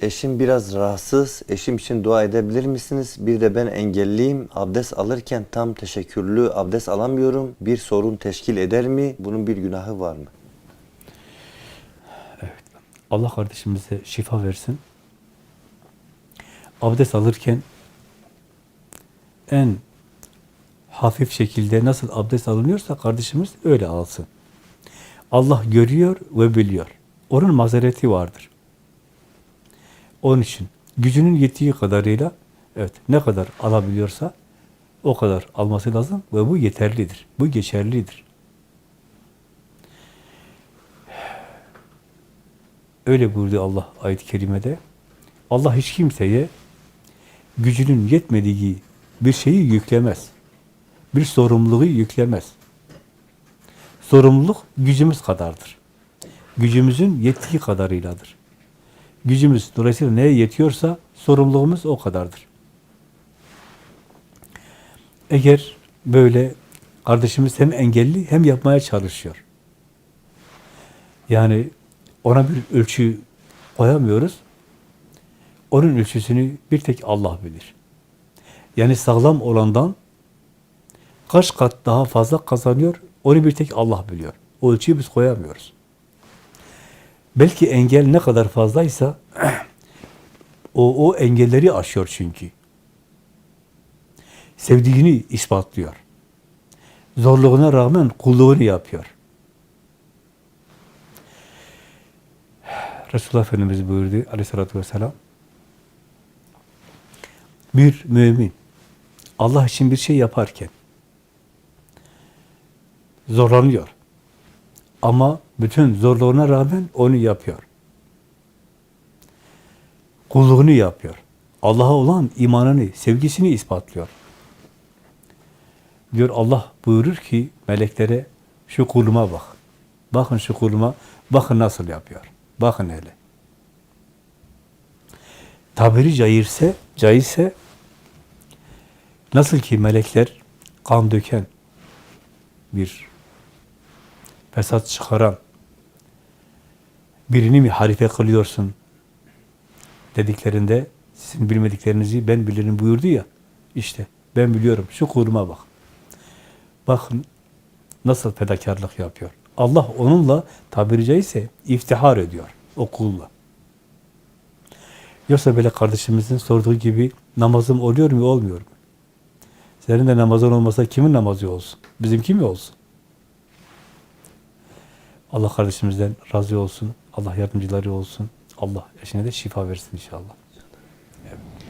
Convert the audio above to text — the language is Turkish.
Eşim biraz rahatsız. Eşim için dua edebilir misiniz? Bir de ben engelliyim. Abdest alırken tam teşekkürlü abdest alamıyorum. Bir sorun teşkil eder mi? Bunun bir günahı var mı? Allah kardeşimize şifa versin. Abdest alırken en hafif şekilde nasıl abdest alınıyorsa kardeşimiz öyle alsın. Allah görüyor ve biliyor. Onun mazereti vardır. Onun için gücünün yettiği kadarıyla evet ne kadar alabiliyorsa o kadar alması lazım ve bu yeterlidir. Bu geçerlidir. Öyle buyurdu Allah ayet-i kerimede. Allah hiç kimseye gücünün yetmediği bir şeyi yüklemez. Bir sorumluluğu yüklemez. Sorumluluk gücümüz kadardır. Gücümüzün yettiği kadarıyladır. Gücümüz dolayısıyla neye yetiyorsa sorumluluğumuz o kadardır. Eğer böyle kardeşimiz hem engelli hem yapmaya çalışıyor. Yani ona bir ölçü koyamıyoruz. Onun ölçüsünü bir tek Allah bilir. Yani sağlam olandan kaç kat daha fazla kazanıyor, onu bir tek Allah biliyor. O ölçüyü biz koyamıyoruz. Belki engel ne kadar fazlaysa o, o engelleri aşıyor çünkü. Sevdiğini ispatlıyor. Zorluğuna rağmen kulluğunu yapıyor. Resulullah Efendimiz buyurdu aleyhissalatü vesselam. Bir mümin Allah için bir şey yaparken zorlanıyor. Ama bütün zorluğuna rağmen onu yapıyor. Kulluğunu yapıyor. Allah'a olan imanını, sevgisini ispatlıyor. Diyor Allah buyurur ki meleklere şu kuluma bak. Bakın şu kuluma, bakın nasıl yapıyor. Bakın hele. Tabiri caizse, caizse nasıl ki melekler kan döken bir fesat çıkaran birini mi harife kılıyorsun dediklerinde sizin bilmediklerinizi ben bilirim buyurdu ya işte ben biliyorum şu kuluma bak. Bakın nasıl fedakarlık yapıyor. Allah onunla tabiri caizse iftihar ediyor o kulla. Yoksa böyle kardeşimizin sorduğu gibi namazım oluyor mu olmuyor mu? Senin de namazın olmasa kimin namazı olsun? Bizimki mi olsun? Allah kardeşimizden razı olsun. Allah yardımcıları olsun. Allah eşine de şifa versin inşallah.